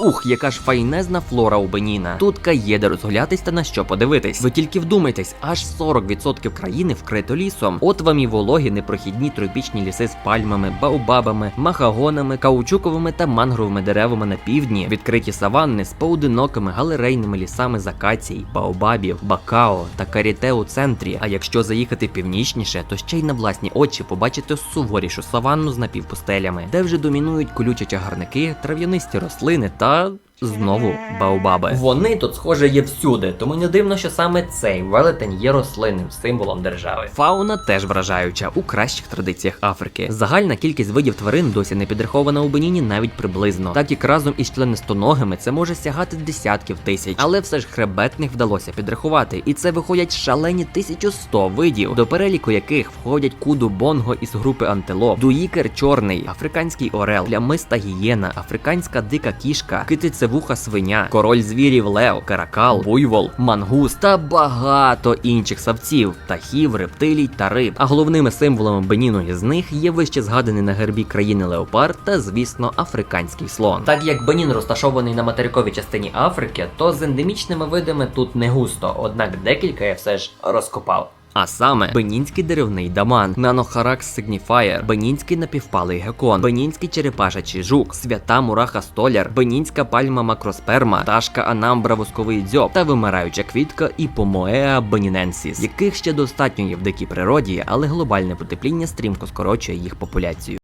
Ух, яка ж файнезна флора у Беніна. Тут є де розгулятись та на що подивитись. Ви тільки вдумайтесь, аж 40% країни вкрито лісом. От вам і вологі непрохідні тропічні ліси з пальмами, баобабами, махагонами, каучуковими та мангровими деревами на півдні, відкриті саванни з поодинокими галерейними лісами з акацій, баобабів, бакао та каріте у центрі. А якщо заїхати північніше, то ще й на власні очі побачите суворішу саванну з напівпустелями, де вже домінують колючі чагарники, трав'янисті рослини та. A Знову баобаби. Вони тут, схоже, є всюди, тому не дивно, що саме цей велетень є рослинним символом держави. Фауна теж вражаюча у кращих традиціях Африки. Загальна кількість видів тварин досі не підрахована у Беніні навіть приблизно. Так як разом із членистоногими це може сягати десятків тисяч, але все ж хребетних вдалося підрахувати, і це виходять шалені 1100 видів, до переліку яких входять куду бонго із групи антилоп, дуїкер чорний, африканський орел, плямиста гієна, африканська дика кішка, китицевуха свиня, король звірів лев, каракал, буйвол, мангус та багато інших савців, птахів, рептилій та риб. А головними символами Беніну із них є вище згаданий на гербі країни леопард та, звісно, африканський слон. Так як Бенін розташований на материковій частині Африки, то з ендемічними видами тут не густо, однак декілька я все ж розкопав. А саме Бенінський деревний даман, Нанохаракс сигніфаєр, Бенінський напівпалий гекон, Бенінський черепашачий жук, свята мураха столяр, Бенінська пальма макросперма, ташка анамбра восковий дзьоб та вимираюча квітка і помоеа беніненсіс, яких ще достатньо є в дикій природі, але глобальне потепління стрімко скорочує їх популяцію.